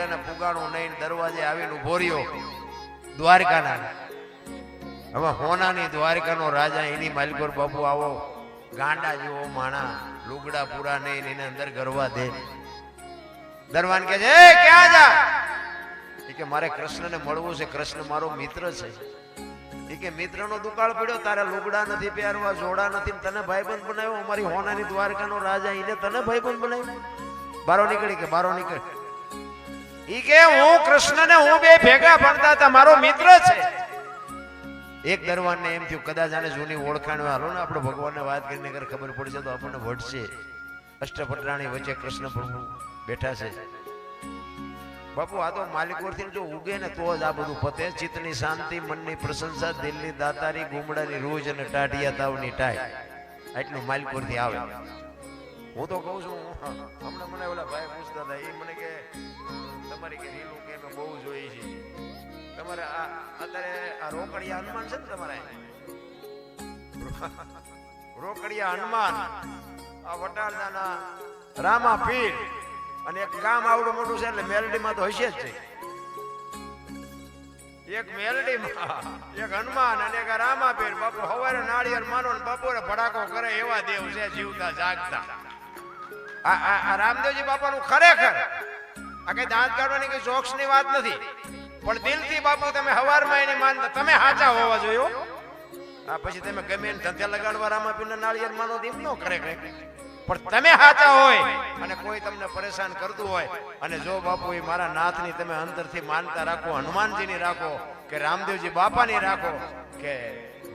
અને પુગાણું નહીં દરવાજે આવીને ઊભો રહ્યો. દ્વારકાના. હવે હોનાની દ્વારકાનો રાજા એની માલિકોર, બાપુ, આવો. ગાંડા જેવો માણા, લુગડા પૂરા નહીં, એને અંદર ગરવા દે. દરવાન કે છે ક્યાં જા? એ કે, મારે કૃષ્ણને મળવું છે. કૃષ્ણ મારો મિત્ર છે. એ કે, મિત્રનો દુકાળ પડ્યો. તારે લુગડા નથી પહેરવા, જોડા નથી. તને ભાઈબંધ બનાવ્યો. અમારી હોનાની દ્વારકાનો રાજા, એને તને ભાઈબંધ બનાવ્યો? બારો નીકળી કે, બારો નીકળ. ઈ કે હું કૃષ્ણને હું બે ભેગા ભણતા હતા, મારો મિત્ર છે. એક દરવાનને એમ થયું, કદાચ આને જૂની ઓળખાણ હાલો ને આપણે ભગવાનને વાત કરીને અગર ખબર પડશે તો આપણને વટશે અષ્ટપટરાણી વચ્ચે કૃષ્ણ પ્રભુ બેઠા છે. બાપુ, આ તો માલિકોરથી જો ઉગે ને તો જ આ બધું પતે. ચિત્તની શાંતિ, મનની પ્રશંસા, દિલની દાતારી, ગુમડાની રોજ અને ટાઢિયા તાવની ટાઈ આટલું માલિકોરથી આવે. હું તો કહું છું, હમણાં મને ઓલા ભાઈ પૂછતા હતા, એ મને કે, તમારી કે રીલું કે મેં બહુ જોઈ છે. તમારે આ, અત્યારે આ રોકડિયા હનુમાન છે ને તમારે? રોકડિયા હનુમાન, આ વટારદાના રામા પીર, અને એક ગામ આવડું મોટું છે એટલે મેલડીમાં તો હશે જ છે. એક મેલડીમાં, એક હનુમાન અને એક રામા પીર, બાપુ હવારે નાળિયેર માનો ને બપોરે ભડાકો કરે એવા દેવ છે જીવતા જાગતા. આ રામદેવજી બાપાનું ખરેખર આ કઈ દાંત કાઢવાની કઈ જોક્સની વાત નથી. પણ દિલથી બાપુ, તમે હવારમાં એની માનતા તમે સાચા હોવા જોયો આ પછી તમે ગમે એને ધંધે લગાડવા, રામાપીરના નાળિયેર માનો નો ન કરે કઈ. પણ તમે સાચા હોય અને કોઈ તમને પરેશાન કરતું હોય અને જો બાપુ એ મારા નાથની તમે અંતરથી માનતા રાખો, હનુમાનજીની રાખો, કે રામદેવજી બાપાની રાખો, કે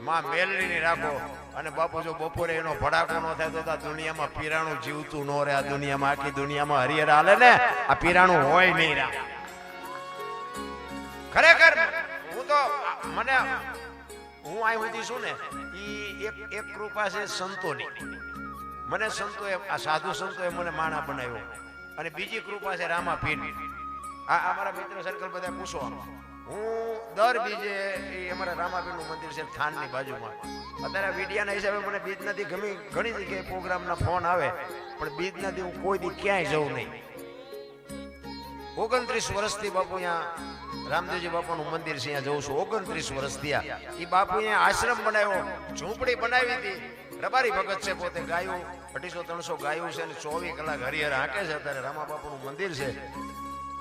માં મેલડીની રાખો અને બાપુ, જો બપોરે એનો ભડાકો ન થાય તો દુનિયામાં પીરાણું જીવતું ન રહે. આ દુનિયામાં, આખી દુનિયામાં હરિયર હાલે ને, આ પીરાણું હોય નહીં રા. ખરેખર, હું તો, મને, હું આ સુધી છું ને, ઈ એક એક કૃપા છે સંતોની. મને સંતોએ આ સાધુ સંતોએ મને માણા બનાવ્યો. અને બીજી કૃપા છે રામા પીર આ અમારા મિત્ર સર્કલ બધા પૂછો હું દર બીજે એ અમારા રામાપીરનું મંદિર છે થાનની બાજુમાં. અત્યારે વિડિયાના હિસાબે મને બીજનાથી ગમી ઘણી જગ્યાએ પ્રોગ્રામના ફોન આવે, પણ બીજનાથી હું કોઈ દી ક્યાંય જઉં નહીં. ઓગણત્રીસ વર્ષથી બાપુ અહીંયા રામદેવજી બાપાનું મંદિર છે, અહીંયા જઉં છું. ઓગણત્રીસ વર્ષ થયા એ બાપુ અહીંયા આશ્રમ બનાવ્યો, ઝૂંપડી બનાવી હતી. રબારી ભગત છે પોતે ગાયું, અઢીસો ત્રણસો ગાયું છે અને ચોવીસ કલાક હરિહર હાંકે છે. અત્યારે રામા બાપુનું મંદિર છે.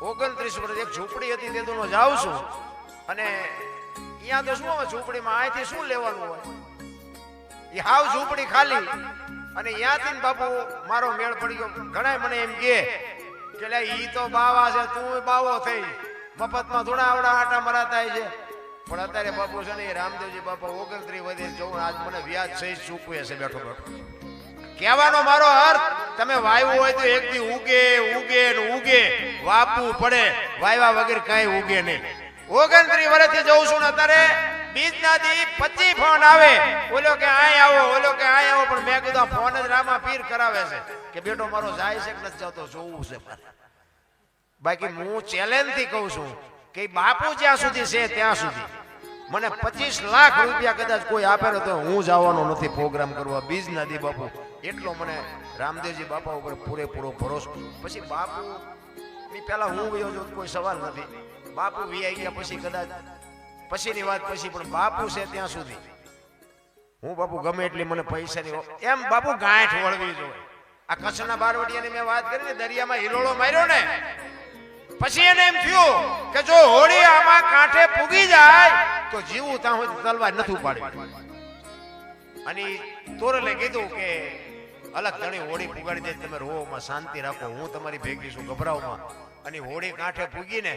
ઓગણત્રીસ વર્ષ એક ઝૂંપડી હતી તે તો જાઉં છું. અને અહીંયા તો શું હોય, ઝૂંપડીમાં અહીંથી શું લેવાનું હોય? એ હાવ ઝૂંપડી ખાલી. અને ત્યાંથી બાપુ મારો મેળ પડી ગયો. ઘણા મને એમ કે લે, ઈ તો બાવા છે, તું બાવો થઈ. મફતમાં થોડા આવડા આટા મરાતા છે. પણ અત્યારે બાપુ છે ને રામદેવજી બાપા ઓગણત્રીસ વધે જવું આજ મને વ્યાજ સહિત ચૂકવે છે બેઠો બેઠો. કહેવાનો મારો અર્થ, તમે વાયુ હોય તો એક દી ઉગે ઉગે ને ઉગે, વાપવું પડે, વાયવા વગર કાંઈ ઉગે નહીં. ઓગણત્રીસ વર્ષથી જઉં છું ને અત્યારે, બીજના દી પચી ફોન આવે. ઓલો કે આય આવો, ઓલો કે આય આવો, પણ મેં કીધું ફોન જ રામા પીર કરાવે છે. કે બેટો, મારો જાય છે કે નથી જતો, જોવું છે બાકી હું ચેલેન્જથી કહું છું કે બાપુ જ્યાં સુધી છે ત્યાં સુધી. મને પચીસ લાખ રૂપિયા કદાચ કોઈ આપે તો હું જવાનો નથી પ્રોગ્રામ કરવા. બીજ નથી બાપુ. એટલો મને રામદેવજી બાપા ઉપર પૂરેપૂરો ભરોસો. પછી બાપુ ની પહેલા હું વયો છું કોઈ સવાલ નથી. બાપુ વીઆઈ ગયા પછી કદાચ, પછીની વાત પછી, પણ બાપુ છે ત્યાં સુધી. હું બાપુ ગમે એટલી મને પૈસાની એમ બાપુ ગાંઠ વળવી જોઈએ આ કચ્છના બારવટિયાની મેં વાત કરી ને, દરિયામાં હિલોળો માર્યો ને, પછી એને એમ થયું કે જો હોળી આમાં કાંઠે પૂગી જાય, તો જીવું ત્યાં હોય તલવાર નથી ઉપાડ્યું. અને તોરલે કીધું કે અલગ તણી હોળી પુગાડી દે, તમે રોમાં શાંતિ રાખો, હું તમારી ભેગી છું ગભરાવમાં. અને હોળી કાંઠે પૂગીને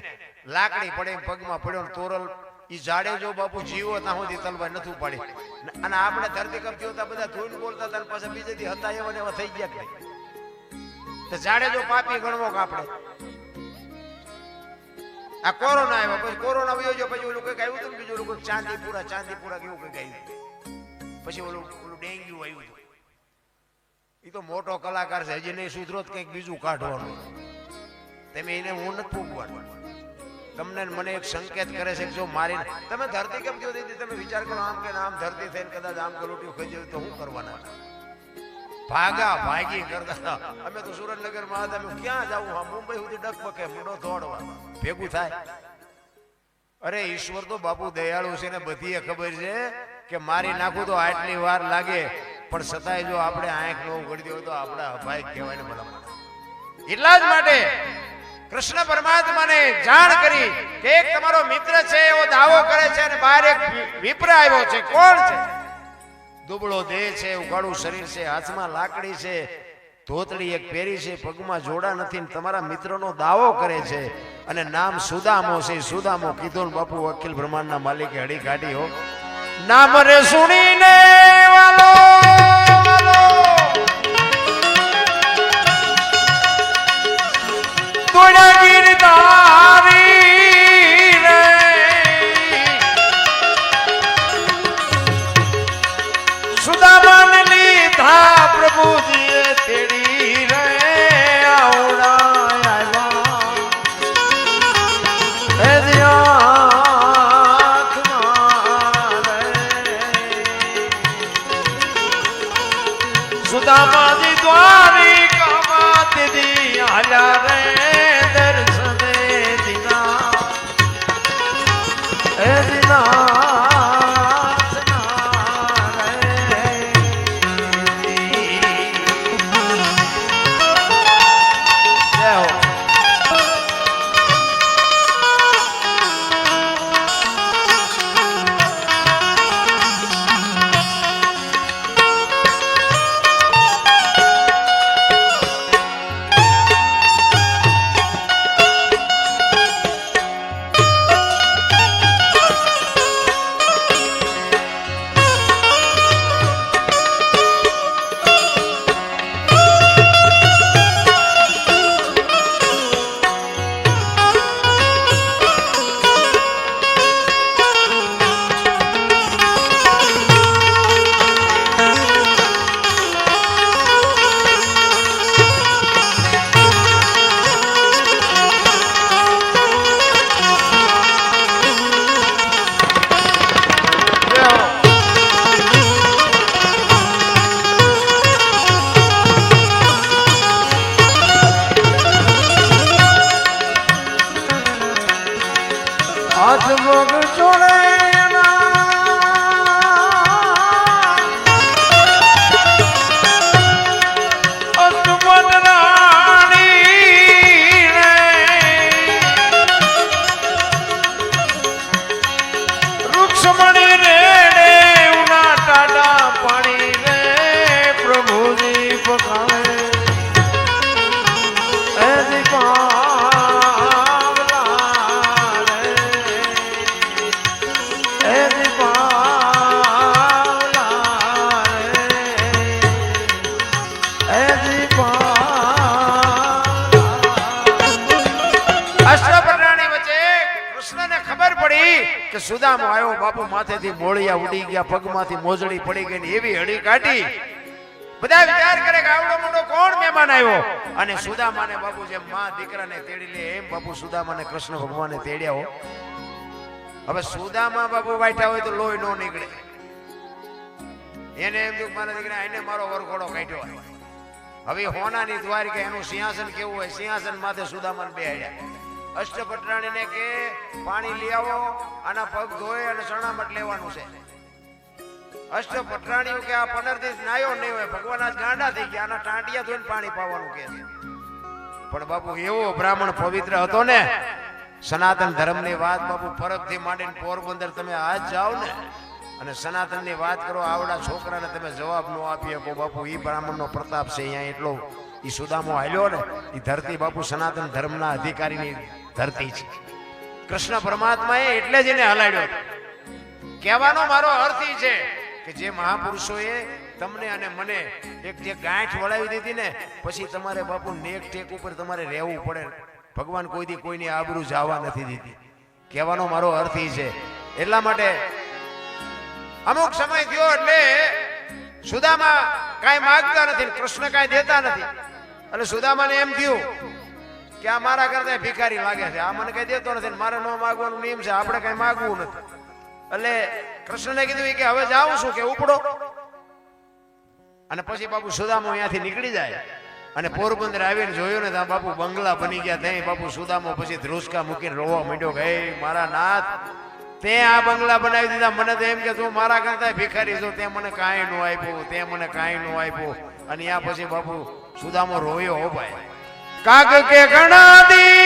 લાકડી પડે પગમાં પડ્યો તોરલ, ઈ જાડે જો બાપુ જીવો ત્યાં સુધી તલવાર નથી ઉપાડી. અને આપણે ધરતી કરતી હોતા બધા ધૂન બોલતા હતા પાસે બીજે બીજેથી હતા એવા એવા થઈ ગયા કે તો જાડે જો પાપી ગણવો કાપડે આ કોરોના આવ્યો, પછી કોરોના આવ્યો જો પછી ઓલું કઈ આવ્યું હતું બીજું ઓલું પૂરા ચાંદીપુરા ચાંદીપુરા કેવું કઈ આવ્યું પછી ઓલું ઓલું ડેન્ગ્યુ આવ્યું એ તો મોટો કલાકાર છે, હજી નહીં સુધરો તો કંઈક બીજું કાઢવાનું. તમે એને હું નથી ફૂગવાનું. તમને મને એક સંકેત કરે છે જો મારી તમે ધરતી કેમ કહો દીધી તમે વિચાર કરો આમ કે આમ ધરતી થઈને કદાચ આમ કલોટીઓ ખાઈ જાય તો શું કરવાના ભાગા ભાગી કરતા. અમે તો સુરેન્દ્રનગરમાં હતા, અમે ક્યાં જવું હા, મુંબઈ સુધી ડગમગે મૂડો દોડવા. ભેગું થાય. અરે, ઈશ્વર તો બાપુ દયાળુ છે ને બધીએ ખબર છે કે મારી નાખું તો આટલી વાર લાગે. પણ છતાંય જો આપણે આંખ ન ઉઘડી હોય તો આપણે અભાઈ કહેવાય ને ભલા એટલા જ માટે કૃષ્ણ પરમાત્માને જાણ કરી કે એક તમારો મિત્ર છે, એવો દાવો કરે છે અને બહાર એક વિપ્ર આવ્યો છે. કોણ છે? દુબળો દેહ છે, ઉઘાડું શરીર છે, હાથમાં લાકડી છે, ધોતડી એક પહેરી છે, પગમાં જોડા નથી તમારા મિત્રનો દાવો કરે છે અને નામ સુદામો છે. સુદામો કીધું બાપુ અખિલ બ્રહ્માંડના માલિકે હડી કાઢી, હો. નામ રે સુણીને વાલો વૃક્ષમણી રેડે કે આવ્યો, બાપુ માથેથી મોળિયા ઉડી ગયા, પગમાંથી મોજડી પડી ગઈ ને એવી હળી કાઢી. બધા વિચાર કરે કે આવડો મોટો કોણ મહેમાન આવ્યો? અને સુદામાને બાપુ જેમ માં દીકરાને તેડી લે, એમ બાપુ સુદામાને કૃષ્ણ ભગવાને તેડ્યા હો. હવે સુદામા બાપુ વાઈઠા હોય તો લોહી નો નીકળે. એને એમ થયું મારા દીકરા એને મારો વરઘોડો કાઢ્યો હોય. હવે હોનાની દ્વારિકા એનું સિંહાસન કેવું હોય? સિંહાસન માથે સુદામાન બેહાડ્યા. અષ્ટપટરાણીને કે, પાણી લઈ આવો, આના પગ ધોઈ અને શરણામટ લેવાનું છે. અષ્ટપટરાણીઓ કે, આ પંદર દિવસ નાયો નહીં હોય, ભગવાન આજ ગાંડા થઈ ગયા, આના ટાંટિયા ધોઈને પાણી પાવાનું કે પણ બાપુ, એવો બ્રાહ્મણ પવિત્ર હતો ને, સનાતન ધર્મની વાત બાપુ પરબથી માંડીને પોરબંદર તમે આજ જાઓ ને, અને સનાતનની વાત કરો, આવડા છોકરાને તમે જવાબ ન આપી શકો. બાપુ એ બ્રાહ્મણનો પ્રતાપ છે, અહીંયા એટલો એ સુદામો હાલ્યો ને એ ધરતી બાપુ સનાતન ધર્મના અધિકારીની ધરતી છે. કૃષ્ણ પરમાત્માએ એટલે જ એને હલાડ્યો કહેવાનો મારો અર્થ એ છે કે જે મહાપુરુષોએ તમને અને મને એક જે ગાંઠ વળાવી દીધી ને, પછી તમારે બાપુ નેક ટેક ઉપર તમારે રહેવું પડે. ભગવાન કોઈથી કોઈની આબરૂ જવા નથી દીધી. કહેવાનો મારો અર્થ એ છે. એટલા માટે અમુક સમય થયો એટલે સુદામા કાંઈ માગતા નથી કૃષ્ણ કાંઈ દેતા નથી. એટલે સુદામાને એમ થયું કે આ મારા કરતા ભિખારી લાગે છે. આ મને કઈ દેતો નથી મારે ન માગવાનું નિયમ છે. આપણે કઈ માગવું નથી. એટલે કૃષ્ણને કીધું કે હવે જાઉં છું કે ઉપડો. અને પછી બાપુ સુદામો અહીંયાથી નીકળી જાય. અને પોરબંદર આવીને જોયું ને ત્યાં બાપુ બંગલા બની ગયા ત્યાં. બાપુ સુદામો પછી ધ્રુસકા મૂકીને રોવા માંડ્યો કે મારા નાથ, તે આ બંગલા બનાવી દીધા. મને તો એમ કે તું મારા કરતા ભિખારી છો. તે મને કાંઈ નો આપ્યું, તે મને કાંઈ નો આપ્યું. અને આ પછી બાપુ સુદામો રોયો હો ભાઈ. કાક કે ગણા દી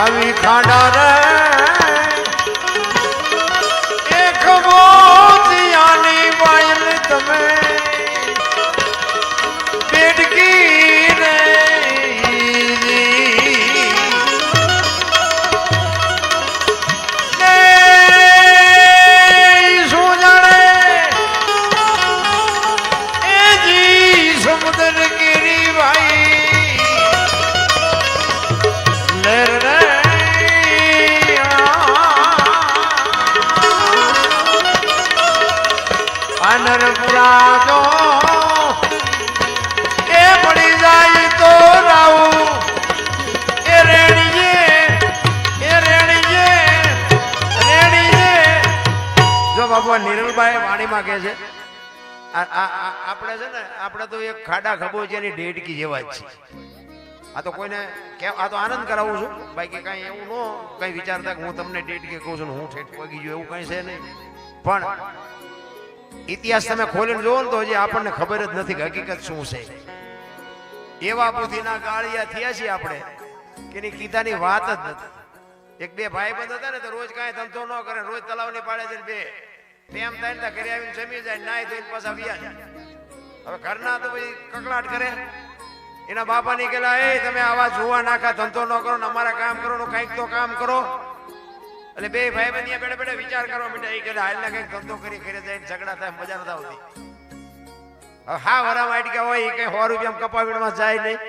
આવી ખાડા રે. એક મોતિયાની બાયલ તમે આ વાણીમાં કહે છે આપણે છે ને, આપણે તો એક ખાડા ખબો છે એની ડેડકી જેવા જ છે આ તો કોઈને કે, આ તો આનંદ કરાવું છું. બાકી કાંઈ એવું નો કંઈ વિચારતા કે હું તમને ડેડકી કહું છું હું ઠેઠ પગી ગયો, એવું કંઈ છે નહીં. પણ ઇતિહાસ તમે ખોલીને જોવો ને તો હજી આપણને ખબર જ નથી કે હકીકત શું છે. એવા બુદ્ધિના ગાળિયા થયા છીએ આપણે, કે એની કીધાની વાત જ નથી. એક બે ભાઈ બંધ હતા ને, તો રોજ કાંઈ ધંધો ન કરે, રોજ તલાવની પાડે છે બે. તેમ થાય ને ઘરે આવીને જમી જાય નાય ધોઈને પાછા વ્યા જાય. હવે ઘરના તો પછી કકડાટ કરે. એના બાપા ની કેલા એ તમે આવા જોવા નાખા, ધંધો ન કરો ને અમારા કામ કરો ને કંઈક તો કામ કરો. એટલે બે ભાઈ બંધ બેઠે બેઠે વિચાર કરવા માંડ્યા. એ કેલા હાલ ના કંઈક ધંધો કરી ઘરે જઈને ઝઘડા થાય મજા નથી આવતી. હા વરામ વાઈટ કે હોય, એ કઈ સો રૂપિયા કપાવીડમાં જાય નહીં.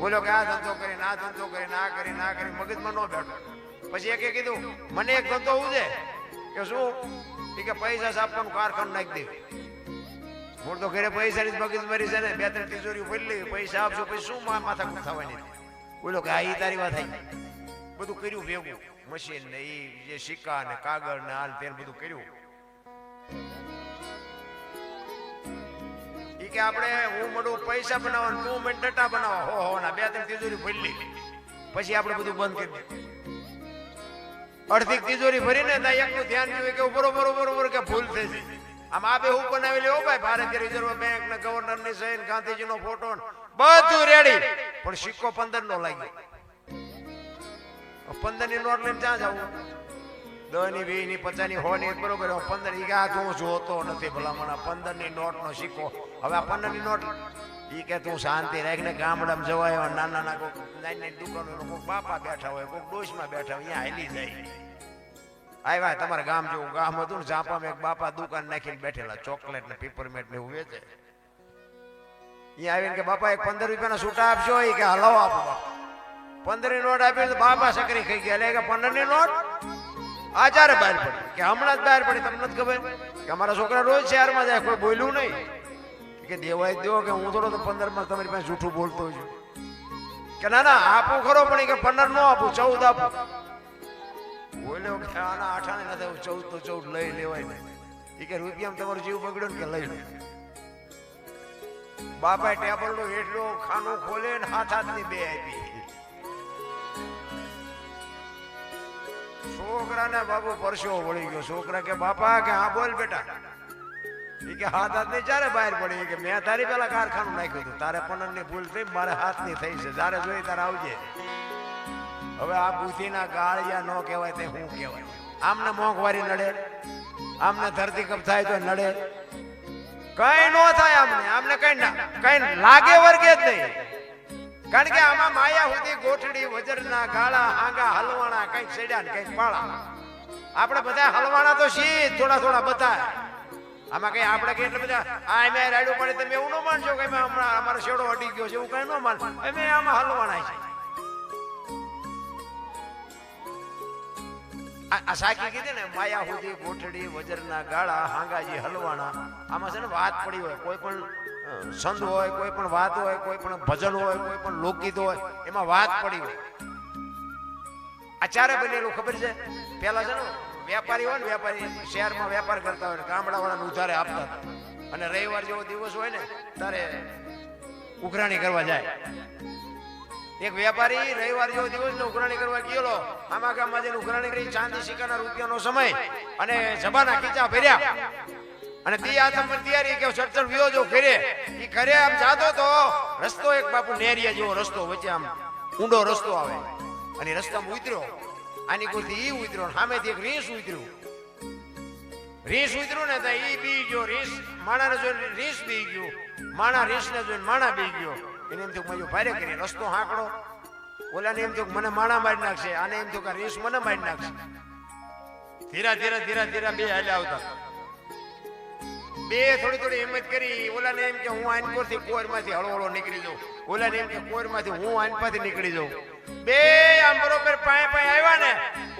બોલો કે આ ધંધો કરી ના ધંધો કરી ના કરી ના કરી મગજમાં ન બેઠો. પછી એકે કીધું, મને એક ધંધો ઉજે. કે શું? એ કે પૈસા આપવાનું કારખાનું નાખી દે. મૂળ તો ઘરે પૈસા ની મગજ મરી છે ને, બે ત્રણ તિજોરી ભરી પૈસા આપશો, પછી શું માથા થવાની બોલો કે આ એ તારી વાત થઈ. બધું કર્યું ભેગું. મશીન ને એ જે સિક્કા ને કાગળ ને હાલ તેલ બધું કર્યું. ઈ કે આપણે હું મળું પૈસા બનાવવાનું, તું મને ડટા બનાવો. હો હો, ના, બે ત્રણ તિજોરી ભરી પછી આપણે બધું બંધ કરી દીધું અડધી તિજોરી ભરીને ત્યાં એકનું ધ્યાન જોયું કે બરોબર બરોબર કે ભૂલ થઈ આમ આ બે હું બનાવેલી ભાઈ, ભારતીય રિઝર્વ બેંક ને ગવર્નરની સહીન ગાંધીજી નો. ફોટો બધું રેડી પણ સિક્કો પંદર નો લાગ્યો. પંદરની નોટ લઈને ક્યાં જવું દસની વીસની પચાસની હો ની બરોબર પંદર ઈગા કે હું જોતો નથી ભલામણ. પંદરની નોટ નો સિક્કો. હવે આ પંદરની નોટ ઈ કે તું શાંતિ રાખ ને ગામડામાં જવાય નાના નાના કોઈક નાની નાની દુકાનો કોઈક બાપા બેઠા હોય કોઈક ડોશમાં બેઠા હોય અહીંયા હાલી જાય. આવ્યા તમારા ગામ જેવું ગામ હતું ને ઝાપામાં એક બાપા દુકાન નાખીને બેઠેલા, ચોકલેટ ને પીપરમેન્ટ ને એવું વેચે. અહીંયા આવીને કે બાપા એક પંદર રૂપિયાના છૂટા આપશો? એ કે હલો આપો બાપા. પંદરની નોટ આપી બાપા સકરી ખાઈ ગયા. એટલે કે પંદરની નોટ આચારે બહાર પડી? કે હમણાં જ બહાર પડી, તમને નથી ખબર? કે અમારા છોકરા રોજ શહેરમાં જાય, કોઈ બોલ્યું નહીં. કે દેવાય દો કે હું થોડો તો પંદરમાં તમારી પાસે જૂઠું બોલતો છું. કે ના ના, આપું ખરો, પણ કે પંદર નો આપું, ચૌદ આપું. બોલ્યો કે આના આઠાને નથી આવું ચૌદ તો ચૌદ લઈ લેવાય ને. એ કે રૂપિયામાં તમારો જીવ બગડ્યો ને કે લઈ લો. બાપાએ ટેબલ નો એટલો ખાનું ખોલે ને હાથ હાથની બે આપી. છોકરાને બાબુ પરસ્યો વળી ગયો. છોકરા કે, બાપા, કે હા, બોલ બેટા. કે હાથ હાથની ચારે બહાર પડી કે મેં તારી પેલા કારખાનું નાખ્યું હતું. તારે પનનની ભૂલ થઈ, મારે હાથની થઈ છે. તારે જોઈ તારે આવજે. હવે આ બુદ્ધિના ગાળિયા ન કહેવાય તે હું કહેવાય. આમને મોંઘવારી નડે, આમને ધરતીકંપ થાય તો નડે. કઈ નો થાય આમને આમને કઈ ના, કઈ લાગે વર્ગે જ નહીં. કારણ કે આમાં માયા સુધી ગોઠડી, વજરના ગાળા આંગા હલવાણા, કઈ સેડ્યા ને કઈ પાળા. આપણે બધા હલવાણા તો છીએ થોડા થોડા બધા આમાં કઈ આપણે એટલે બધા, આ એમ રાડ્યું પડે, તમે એવું ન માનશો કે હમણાં અમારો શેડો અડી ગયો છે, એવું કઈ ન માન. અમે આમાં હલવાણા છે આ સાકી કીધી ને, માયા સુધી ગોઠડી, વજરના ગાળા, હાંગાજી હલવાણા આમાં છે ને વાત પડી હોય, કોઈ પણ સંત હોય, કોઈ પણ વાત હોય, કોઈ પણ ભજન હોય, કોઈ પણ લોકગીત હોય, એમાં વાત પડી હોય. આ ચારે બનેલું ખબર છે? પેલા છે ને વેપારી હોય ને, વેપારી શહેરમાં વેપાર કરતા હોય ગામડાવાળાને ઉધારે આપતા અને રવિવાર જેવો દિવસ હોય ને, ત્યારે ઉઘરાણી કરવા જાય. એક વેપારી રવિવાર જેવો દિવસ ને ઉઘરાણી કરવા ગયેલો. આમાં ગામમાં જઈને ઉઘરાણી કરી, ચાંદી, સિક્કાના રૂપિયાનો સમય અને જબાના ખીચા ફેર્યા અને તે પર તૈયારી કે ચડચડ વ્યો જો ફેરે. ઈ ઘરે આમ જાતો તો રસ્તો એક બાપુ નેરિયા જેવો રસ્તો વચ્ચે આમ ઊંડો રસ્તો આવે. અને એ રસ્તામાં ઉતર્યો. આની કોઈથી ઈ ઉતર્યો સામેથી એક રીસ ઉતર્યું. રીસ ઉતર્યું. ને તો ઈ બી ગયો રીસ માણાને જોઈને રીસ બી ગયો. માણા રીસને જોઈને માણા બી ગયો. એને એમ થયું મજો ભારે કરી રસ્તો હાંકડો. ઓલાને એમ થયું મને માણા મારી નાખશે. આને એમ થયું કે રીસ મને મારી નાખશે. ધીરા ધીરા ધીરા ધીરા બે હાલ્યા આવતા. બે થોડી થોડી હિંમત કરી. ઓલાને એમ કે હું કોર કોરમાંથી હળો હળો નીકળી જાઉં. ઓલાને એમ કે કોરમાંથી હું આનપાથી નીકળી જાઉં. બે આમ બરોબર પાય પાય આવ્યા ને,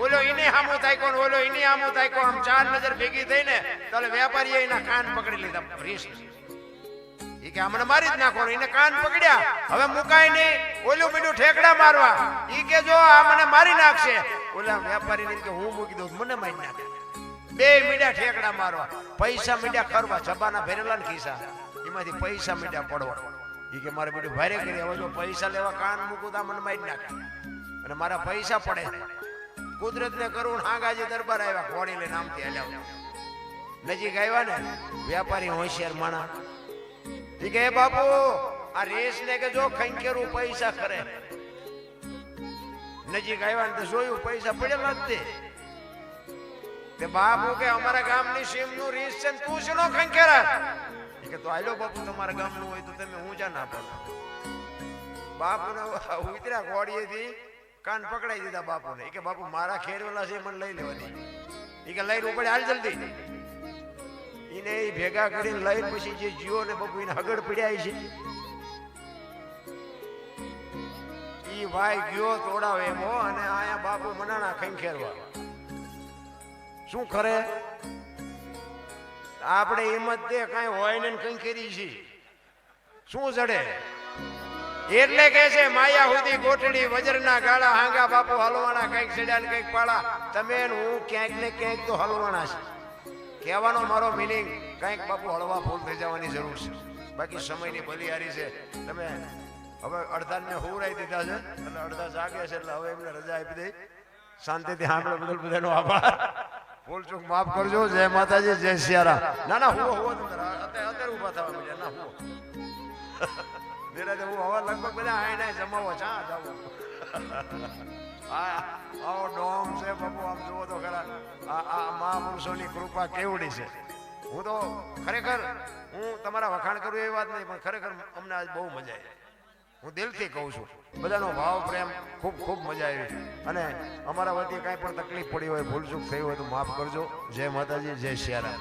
ઓલો ઈને હામો થાય ઓલો ઈને હામો તાક્યો આમ ચાર નજર ભેગી થઈને તો વેપારીએ એના કાન પકડી લીધા. રીસ એ કે હમણાં મારી જ નાખવાનું. એને કાન પકડ્યા. હવે મુકાય નહીં. ઓલું બીજું ઠેકડા મારવા. એ કે જો આ મને મારી નાખશે. ઓલા વેપારીને એમ કે હું મૂકી દઉં. મને મારી નાખે. બે મીડા ઠેકડા મારવા. પૈસા મીડા કરવા જબાના ભરેલા ને ખિસ્સા. એમાંથી પૈસા મીડા પડવા. એ કે મારે બીજું ભારે કરી હવે જો પૈસા લેવા કાન મૂકું તા મને મારી નાખે. અને મારા પૈસા પડે. કુદરતને કરું હાંગાજી દરબાર આવ્યા. ઘોડી લઈને આમથી હાલ્યા નજીક આવ્યા ને વેપારી હોશિયાર માણા. એ કે, "એ બાપુ, આ રેસ ને કે જો ખંખેરું પૈસા ખરે? નજીક આવ્યા ને તો જોયું પૈસા પડેલા જ તે. તે બાપુ કે અમારા ગામની સીમનું રીસ છે ને તું શેનો ખંખેરા. ઈ કે તો આયલો બાપુ તમારા ગામનું હોય તો તમે હું જા ના પડો. બાપુ ને ઉતર્યા ઘોડીએથી કાન પકડાઈ દીધા બાપુને. કે બાપુ મારા ખેરવેલા છે મને લઈ લેવા ઈ કે લઈને ઉપડે હાલ જલ્દી. એને એ ભેગા કરીને લઈને પછી જે જીઓ ને બાપુ એને આગળ પડ્યા છે. ઈ ભાઈ ગયો તોડાવે એમ અને આયા બાપુ મનાણા ખંખેરવા. શું કરે? આપણે હિંમત દે કઈ હોય ને ખંખેરી છે. શું જડે? એટલે કે છે, માયા સુધી ગોઠડી વજરના ગાળા, હાંગા બાપુ હલવાના, કંઈક ચડ્યા ને કંઈક પાળા. તમે હું ક્યાંક ને ક્યાંક તો હલવાના છે. કહેવાનો મારો મિનિંગ કંઈક બાપુ હળવા ફૂલ થઈ જવાની જરૂર છે. બાકી સમયની બલિયારી છે. તમે હવે અડધા ને હુરાઈ દીધા છે, એટલે અડધા જાગ્યા છે, એટલે હવે એમને રજા આપી દઈ શાંતિથી સાંભળો બદલ બધાનો આભાર. ભૂલ ચૂક, માફ કરજો. જય માતાજી, જય સિયારા ના ના હું હું અત્યારે ઊભા થવા મળ્યા ના હું નિરાતે હું હવે લગભગ બધા આઈને જમાવો ચા જાવ આવો ડોમ છે, બાપુ, આમ જુઓ તો ખરા. આ મહાપુરુષોની કૃપા કેવડી છે. હું તો ખરેખર હું તમારા વખાણ કરું એ વાત નહીં, પણ ખરેખર અમને આજ બહુ મજા આવી. હું દિલથી કહું છું, બધાનો ભાવ, પ્રેમ ખૂબ ખૂબ મજા આવી અને અમારા વતી કાંઈ પણ તકલીફ પડી હોય, ભૂલચૂક થઈ હોય તો માફ કરજો. જય માતાજી, જય સિયારામ